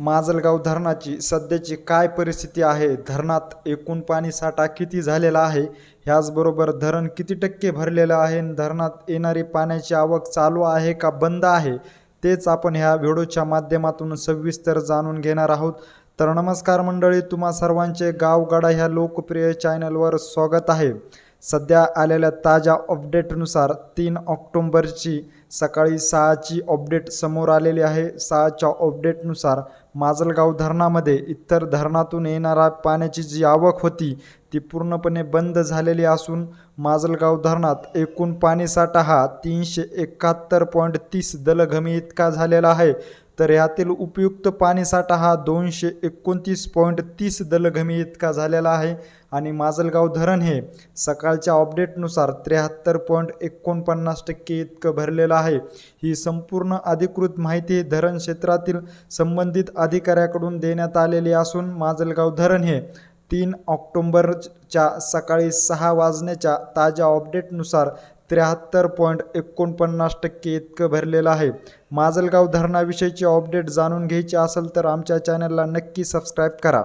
माजलगाव धरणाची सध्याची काय परिस्थिती आहे? धरणात एकूण पाणी साठा किती झालेला आहे? ह्याचबरोबर धरण किती टक्के भरलेलं आहे? धरणात येणारी पाण्याची आवक चालू आहे का बंद आहे? तेच आपण ह्या व्हिडिओच्या माध्यमातून सविस्तर जाणून घेणार आहोत. तर नमस्कार मंडळी तुम्हा सर्वांचे गावगाडा ह्या लोकप्रिय चॅनलवर स्वागत आहे. सध्या आलेल्या ताज्या अपडेटनुसार तीन ऑक्टोंबरची सकाळी सहाची अपडेट समोर आलेली आहे. सहाच्या अपडेटनुसार माजलगाव धरणामध्ये इतर धरणातून येणारा पाण्याची जी आवक होती ती पूर्णपणे बंद झालेली असून माजलगाव धरणात एकूण पाणीसाठा हा तीनशे एकाहत्तर पॉईंट तीस दलघमी इतका झालेला आहे. तर यातील उपयुक्त पाणीसाठा हा दोनशे एकोणतीस पॉईंट तीस दलघमी इतका झालेला आहे आणि माजलगाव धरण हे सकाळच्या अपडेटनुसार त्र्याहत्तर पॉईंट एकोणपन्नास टक्के इतकं भरलेलं आहे. ही संपूर्ण अधिकृत माहिती धरण क्षेत्रातील संबंधित अधिकाऱ्याकडून देण्यात आलेली असून माजलगाव धरण हे तीन ऑक्टोंबरच्या सकाळी सहा वाजण्याच्या ताज्या अपडेटनुसार त्र्याहत्तर पॉईंट एकोणपन्नास टक्के इतकं भरलेलं आहे. माजलगाव धरणाविषयीची अपडेट जाणून घ्यायची असेल तर आमच्या चॅनलला नक्की सबस्क्राईब करा.